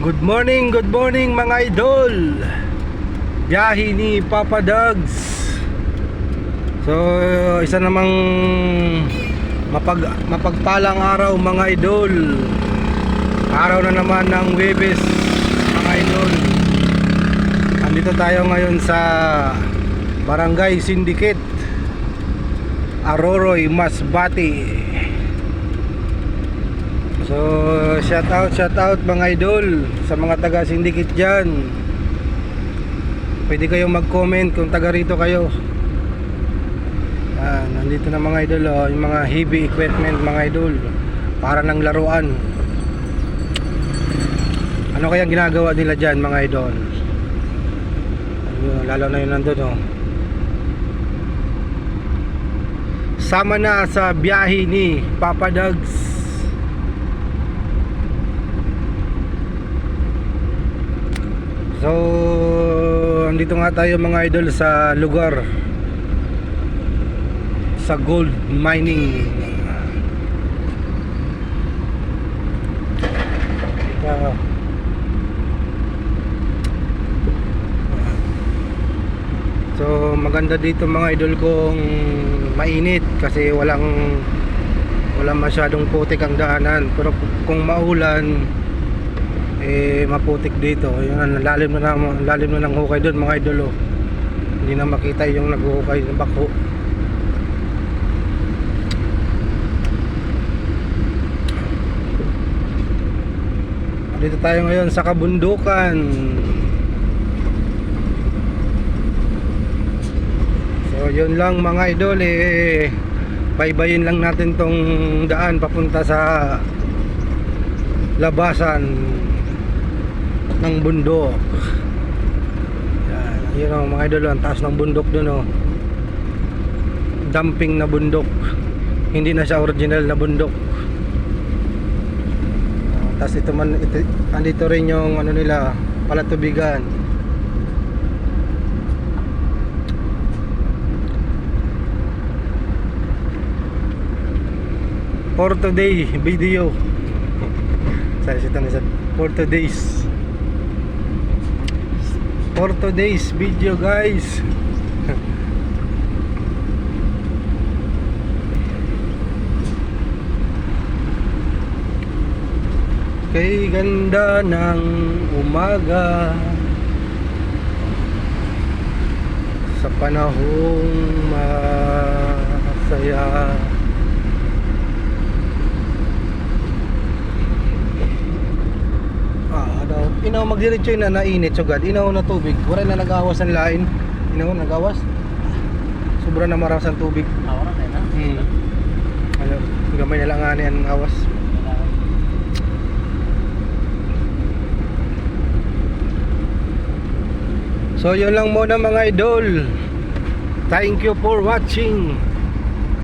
Good morning, good morning mga idol. Biyahe ni Papa Dogs. So, isa namang mapag, mapagpalang araw mga idol. Araw na naman ng Webes mga idol. Andito tayo ngayon sa Barangay Syndicate Aroroy, Masbati So, shout out, shout out mga idol sa mga taga Syndicate dyan. Pwede kayong mag-comment kung taga rito kayo. Ah, nandito na mga idol, oh, yung mga heavy equipment mga idol. Para ng laruan. Ano kaya ginagawa nila dyan mga idol? Lalo na yun nandun oh. Sama na sa biyahe ni Papa Dogs. So, andito nga tayo mga idol sa lugar sa gold mining. Ah. So, maganda dito mga idol kung mainit kasi walang walang masyadong putik ang daanan. Pero kung maulan, eh maputik dito. Yun lalim na ng lalim na ng hukay doon mga idol oh. hindi na makita yung naghuhukay ng bako. Dito tayo ngayon sa kabundukan. So yun lang mga idol eh. Baybayin lang natin tong daan papunta sa labasan ng bundok. Yan, yun o mga idol ang taas ng bundok dun o dumping na bundok. Hindi na siya original na bundok. Uh, tapos ito man ito, andito rin yung ano nila palatubigan. For today video. Sa ito na sa for today's for today's video guys. Kay ganda ng umaga. Sa panahong masaya Ah, ano, inaw magdiretso na nainit sugad. Inaw na tubig. Wala na nagawas ang lain. Inaw nagawas. Sobra na maras ang tubig. Awara na na. Hmm. Ano, gamay na lang ani ang awas. So yun lang muna mga idol. Thank you for watching.